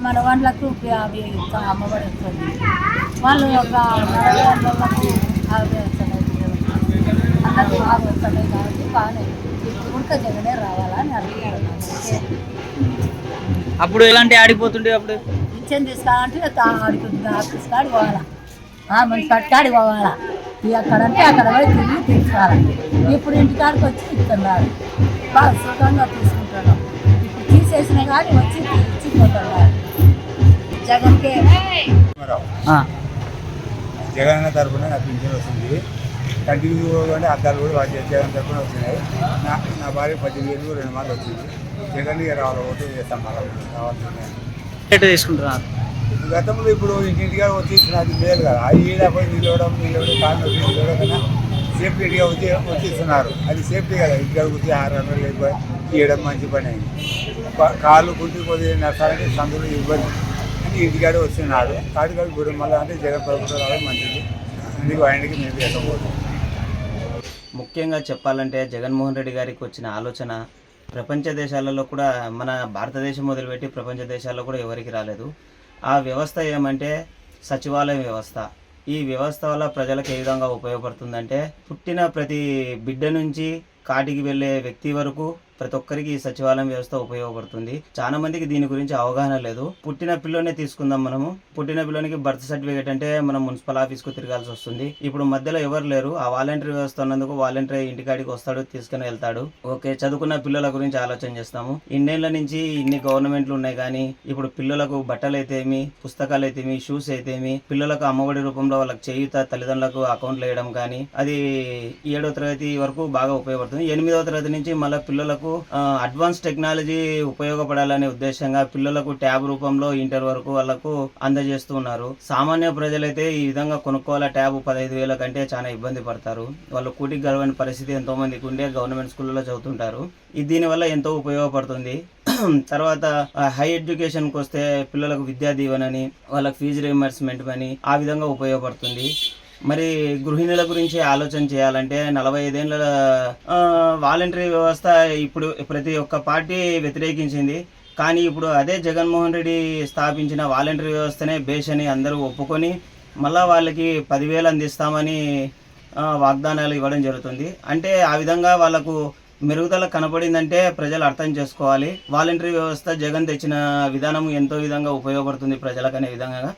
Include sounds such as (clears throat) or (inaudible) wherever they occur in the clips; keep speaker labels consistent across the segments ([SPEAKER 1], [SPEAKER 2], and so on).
[SPEAKER 1] మన వాళ్ళకు అవి అమ్మఒడి వస్తుంది వాళ్ళు ఒక నలభై వాళ్ళకు అవి వస్తున్నాయి అందరికి బాగా వస్తున్నాయి కాబట్టి బాగానే ఉడక జగనే రావాలని అనుకుంటున్నాను
[SPEAKER 2] అప్పుడు ఎలాంటి ఆడిపోతుండే అప్పుడు?
[SPEAKER 1] ఇచ్చేది తీసుకోవాలంటే ఆడుకుంటుంది ఆఫీస్ కాడికి పోవాలా. మన కాడికి పోవాలా. ఇక అక్కడంటే అక్కడ పోయి తిరిగి తీసుకోవాలి ఇప్పుడు ఇంటికాడికి వచ్చి ఇస్తున్నారు. బాగా సుఖంగా తీసుకుంటున్నాం. ఇప్పుడు తీసేసినా కానీ వచ్చి ఇచ్చిపోతున్నారు
[SPEAKER 3] జగన్ అన్న తరఫున నాకు పింఛన్ వస్తుంది. కంటిన్యూ అంటే అద్దాలు కూడా వాటి జగన్ తరఫున వచ్చినాయి. నా నా భార్య పద్దెనిమిది వేలు రెండు మార్లు వచ్చింది. జగన్ ఇక రావాలి ఓటు చేస్తాం మళ్ళీ
[SPEAKER 2] తీసుకుంటున్నారు?
[SPEAKER 3] గతంలో ఇప్పుడు ఇంటింటిగా వచ్చి ఇచ్చినది మేలు కదా. అది ఈడపోయి నిలవడం నిలవడం కాళ్ళు వచ్చి నిలవడం కన్నా సేఫ్టీగా వచ్చి వచ్చి ఇస్తున్నారు అది సేఫ్టీ కదా. ఇంటికాడ వచ్చి ఆరు గంటలు లేకపోయి ఇవ్వడం మంచి పని అయింది. కాళ్ళు కుంటి కొద్దిగా నష్టాలంటే సందులో ఇబ్బంది అని ఇంటికాడే వస్తున్నారు గుడి మళ్ళీ అంటే జగన్ ప్రభుత్వం రావడం మంచిది. అందుకు ఆయనకి మేము వేసపోతాం
[SPEAKER 4] ముఖ్యంగా చెప్పాలంటే జగన్మోహన్ రెడ్డి గారికి వచ్చిన ఆలోచన ప్రపంచ దేశాలలో కూడా మన భారతదేశం మొదలుపెట్టి ప్రపంచ దేశాల్లో కూడా ఎవరికి రాలేదు. ఆ వ్యవస్థ ఏమంటే సచివాలయం వ్యవస్థ. ఈ వ్యవస్థ వల్ల ప్రజలకు ఏ విధంగా ఉపయోగపడుతుందంటే పుట్టిన ప్రతి బిడ్డ నుంచి కాటికి వెళ్ళే వ్యక్తి వరకు ప్రతి ఒక్కరికి ఈ సచివాలయం వ్యవస్థ ఉపయోగపడుతుంది. చాలా మందికి దీని గురించి అవగాహన లేదు. పుట్టిన పిల్లనే తీసుకుందాం మనము. పుట్టిన పిల్లనికి బర్త్ సర్టిఫికేట్ అంటే మనం మున్సిపల్ ఆఫీస్కు తిరగాల్సి వస్తుంది. ఇప్పుడు మధ్యలో ఎవరు లేరు. ఆ వాలంటీర్ వ్యవస్థ ఉన్నందుకు వాలంటరీ ఇంటికాడికి వస్తాడు తీసుకుని వెళ్తాడు. ఓకే చదువుకున్న పిల్లల గురించి ఆలోచన చేస్తాము. ఇన్నేళ్ళ నుంచి ఇన్ని గవర్నమెంట్లు ఉన్నాయి కానీ ఇప్పుడు పిల్లలకు బట్టలు అయితేమి పుస్తకాలు అయితేమి షూస్ అయితేమి పిల్లలకు అమ్మఒడి రూపంలో వాళ్ళకి చేయుత తల్లిదండ్రులకు అకౌంట్లు వేయడం కానీ అది ఏడో తరగతి వరకు బాగా ఉపయోగపడుతుంది. ఎనిమిదవ తరగతి నుంచి మళ్ళీ పిల్లలకు అడ్వాన్స్ టెక్నాలజీ ఉపయోగపడాలనే ఉద్దేశంగా పిల్లలకు ట్యాబ్ రూపంలో ఇంటర్ వరకు వాళ్ళకు అందజేస్తూ ఉన్నారు. సామాన్య ప్రజలైతే ఈ విధంగా కొనుక్కోవాల ట్యాబ్ పదహైదు వేల కంటే చాలా ఇబ్బంది పడతారు. వాళ్ళు కూటికి గడవని పరిస్థితి ఎంతో మందికి ఉండే గవర్నమెంట్ స్కూళ్ళలో చదువుతుంటారు. ఇది దీనివల్ల ఎంతో ఉపయోగపడుతుంది. (clears throat) తర్వాత హై ఎడ్యుకేషన్కి వస్తే పిల్లలకు విద్యా దీవెనని వాళ్ళకి ఫీజు రియంబర్స్మెంట్ అని ఆ విధంగా ఉపయోగపడుతుంది. మరి గృహిణుల గురించి ఆలోచన చేయాలంటే నలభై ఐదేళ్ళ వాలంటరీ వ్యవస్థ ఇప్పుడు ప్రతి ఒక్క పార్టీ వ్యతిరేకించింది. కానీ ఇప్పుడు అదే జగన్మోహన్ రెడ్డి స్థాపించిన వాలంటరీ వ్యవస్థనే బేస్ అని అందరూ ఒప్పుకొని మళ్ళా వాళ్ళకి పదివేలు అందిస్తామని వాగ్దానాలు ఇవ్వడం జరుగుతుంది. అంటే ఆ విధంగా వాళ్ళకు మెరుగుదల కనపడిందంటే ప్రజలు అర్థం చేసుకోవాలి. వాలంటరీ వ్యవస్థ జగన్ తెచ్చిన విధానం ఎంతో విధంగా ఉపయోగపడుతుంది ప్రజలకు అనే విధంగా.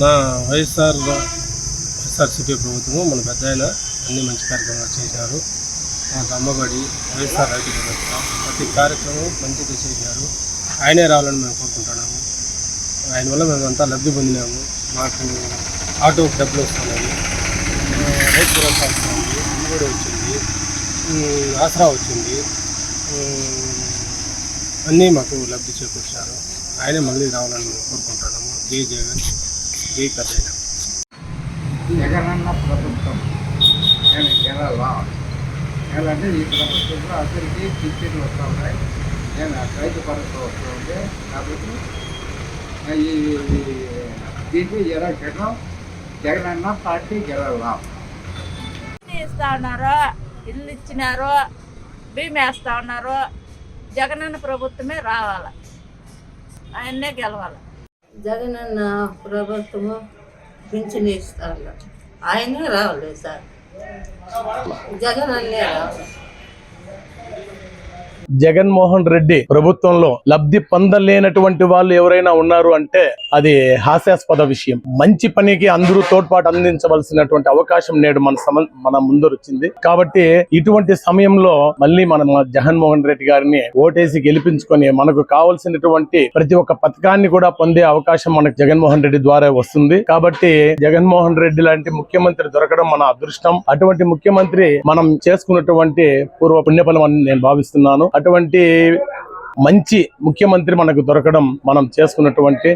[SPEAKER 5] నా వైఎస్ఆర్ వైఎస్ఆర్సీపీ ప్రభుత్వము మన పెద్ద ఆయన అన్ని మంచి కార్యక్రమాలు చేశారు. మాకు అమ్మబడి వైఎస్ఆర్ రైతు భరోసా ప్రతి కార్యక్రమం మంచిగా చేశారు. ఆయనే రావాలని మేము కోరుకుంటున్నాము. ఆయన వల్ల మేము అంతా లబ్ధి పొందినాము. మాకు ఆటో డబ్బులు వస్తున్నాయి. రైతు భరోసా వస్తుంది. అమ్మఒడి వచ్చింది. ఆసరా వచ్చింది. అన్నీ మాకు లబ్ధి చేకూర్చారు. ఆయనే మళ్ళీ రావాలని మేము కోరుకుంటున్నాము. జై జగన్. జై
[SPEAKER 3] జగనన్న ప్రభుత్వం నేను ఎలా ఎలా అంటే ఈ ప్రభుత్వంలో అందరికీ పింఛన్లు వస్తూ ఉన్నాయి. నేను రైతు భరోసా వస్తూ ఉంటే కాబట్టి ఈ దీన్ని ఎలా జగన్ జగనన్న పార్టీ గెలవాలా
[SPEAKER 6] ఇస్తా ఉన్నారు ఇల్లు ఇచ్చినారు భీమా ఉన్నారో ఉన్నారు జగనన్న ప్రభుత్వమే రావాలి. ఆయన్నే గెలవాలి.
[SPEAKER 1] జగనన్న ప్రభుత్వము పింఛన్ ఇస్తారు ఆయనే రావాలి సార్. జగన్ అన్నే రావాలి
[SPEAKER 7] జగన్మోహన్ రెడ్డి ప్రభుత్వంలో లబ్ధి పొందలేనటువంటి వాళ్ళు ఎవరైనా ఉన్నారు అంటే అది హాస్యాస్పద విషయం. మంచి పనికి అందరూ తోడ్పాటు అందించవలసినటువంటి అవకాశం నేడు మన సమ మన ముందు వచ్చింది కాబట్టి ఇటువంటి సమయంలో మళ్ళీ మనం జగన్మోహన్ రెడ్డి గారిని ఓటేసి గెలిపించుకొని మనకు కావాల్సినటువంటి ప్రతి ఒక్క పథకాన్ని కూడా పొందే అవకాశం మనకు జగన్మోహన్ రెడ్డి ద్వారా వస్తుంది. కాబట్టి జగన్మోహన్ రెడ్డి లాంటి ముఖ్యమంత్రి దొరకడం మన అదృష్టం. అటువంటి ముఖ్యమంత్రి మనం చేసుకున్నటువంటి పూర్వ పుణ్యఫలం అని నేను భావిస్తున్నాను. అటువంటి మంచి ముఖ్యమంత్రి మనకు దొరకడం మనం చేసుకున్నటువంటి